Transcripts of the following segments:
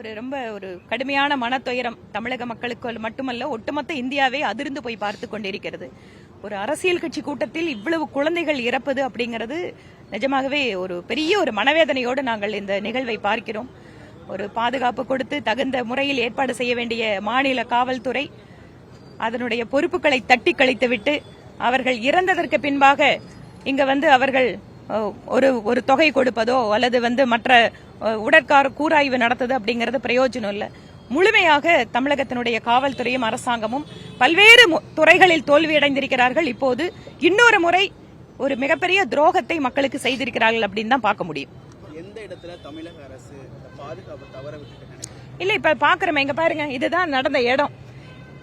ஒரு ரொம்ப ஒரு கடுமையான மனத்துயரம் தமிழக மக்களுக்கு மட்டுமல்ல ஒட்டுமொத்த இந்தியாவே அதிர்ந்து போய் பார்த்து கொண்டிருக்கிறது. ஒரு அரசியல் கட்சி கூட்டத்தில் இவ்வளவு குழந்தைகள் இறப்பது அப்படிங்கிறது நிஜமாகவே ஒரு பெரிய ஒரு மனவேதனையோடு நாங்கள் இந்த நிகழ்வை பார்க்கிறோம். ஒரு பாதுகாப்பு கொடுத்து தகுந்த முறையில் ஏற்பாடு செய்ய வேண்டிய மாநில காவல்துறை அதனுடைய பொறுப்புகளை தட்டி கழித்துவிட்டு அவர்கள் இறந்ததற்கு பின்பாக இங்க வந்து அவர்கள் ஒரு ஒரு தொகை கொடுப்பதோ அல்லது வந்து மற்ற உடற்கார கூராய்வு நடத்துது அப்படிங்கிறது பிரயோஜனம் இல்லை. முழுமையாக தமிழகத்தினுடைய காவல்துறையும் அரசாங்கமும் பல்வேறு துறைகளில் தோல்வியடைந்திருக்கிறார்கள் இப்போது இன்னொரு முறை ஒரு மிகப்பெரிய துரோகத்தை மக்களுக்கு செய்திருக்கிறார்கள் அப்படின்னு தான் பார்க்க முடியும். எந்த இடத்துல தமிழக அரசு பாதுகாப்பு தவற நினைக்கிறீங்க? இல்ல இப்ப பாக்குறோமே இங்க பாருங்க இதுதான் நடந்த இடம்.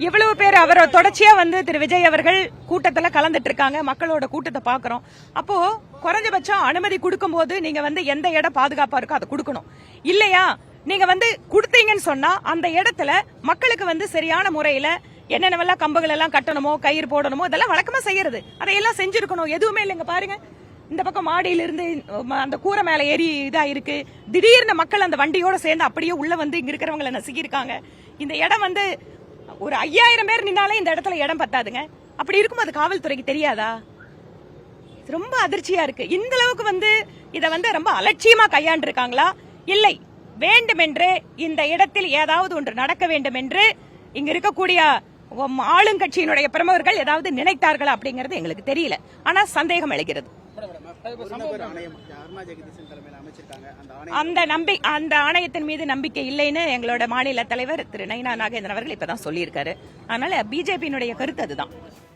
இவ்வளவு பேர் அவரை தொடர்ச்சியா வந்து திரு விஜய் அவர்கள் கூட்டத்துல கலந்துட்டு இருக்காங்க மக்களோட கூட்டத்தை பாக்குறோம். அப்போ குறைஞ்சபட்சம் அனுமதி கொடுக்கும் போது நீங்க வந்து எந்த இடம் பாதுகாப்பா இருக்கோ அதை கொடுக்கணும். இல்லையா? நீங்க வந்து கொடுத்தீங்கன்னு சொன்னா அந்த இடத்துல மக்களுக்கு வந்து சரியான முறையில என்னென்னவெல்லாம் கம்புகள் எல்லாம் கட்டணுமோ கயிறு போடணுமோ இதெல்லாம் வழக்கமா செய்யறது. அதையெல்லாம் செஞ்சிருக்கணும். எதுவுமே இல்லைங்க பாருங்க. இந்த பக்கம் மாடியில இருந்து அந்த கூரை மேல ஏறி இதா இருக்கு திடீர்னு மக்கள் அந்த வண்டியோட சேர்ந்து அப்படியே உள்ள வந்து இங்க இருக்கிறவங்களை நசுக்கியிருக்காங்க. இந்த இடம் வந்து ஒரு ஐயாயிரம் பேர் நின்னாலே இந்த இடத்துல இடம் பத்தாதுங்க. அப்படி இருக்கும் அது காவல்துறைக்கு தெரியாதா? ரொம்ப அதிர்ச்சியா இருக்கு. இந்த அளவுக்கு வந்து இதை வந்து ரொம்ப அலட்சியமா கையாண்டு இருக்காங்களா இல்லை. வேண்டுமென்று இந்த இடத்தில் ஏதாவது ஒன்று நடக்க வேண்டும் என்று இங்க இருக்கக்கூடிய ஆளுங்கட்சியினுடைய பிரமுகர்கள் ஏதாவது நினைத்தார்களா அப்படிங்கறது எங்களுக்கு தெரியல. ஆனா சந்தேகம் எழுகிறது. அந்த நம்பி அந்த ஆணையத்தின் மீது நம்பிக்கை இல்லைன்னு எங்களோட மாநில தலைவர் திரு நைனா நாகேந்திரன் அவர்கள் இப்பதான் சொல்லியிருக்காரு. அதனால பிஜேபியினுடைய கருத்து அதுதான்.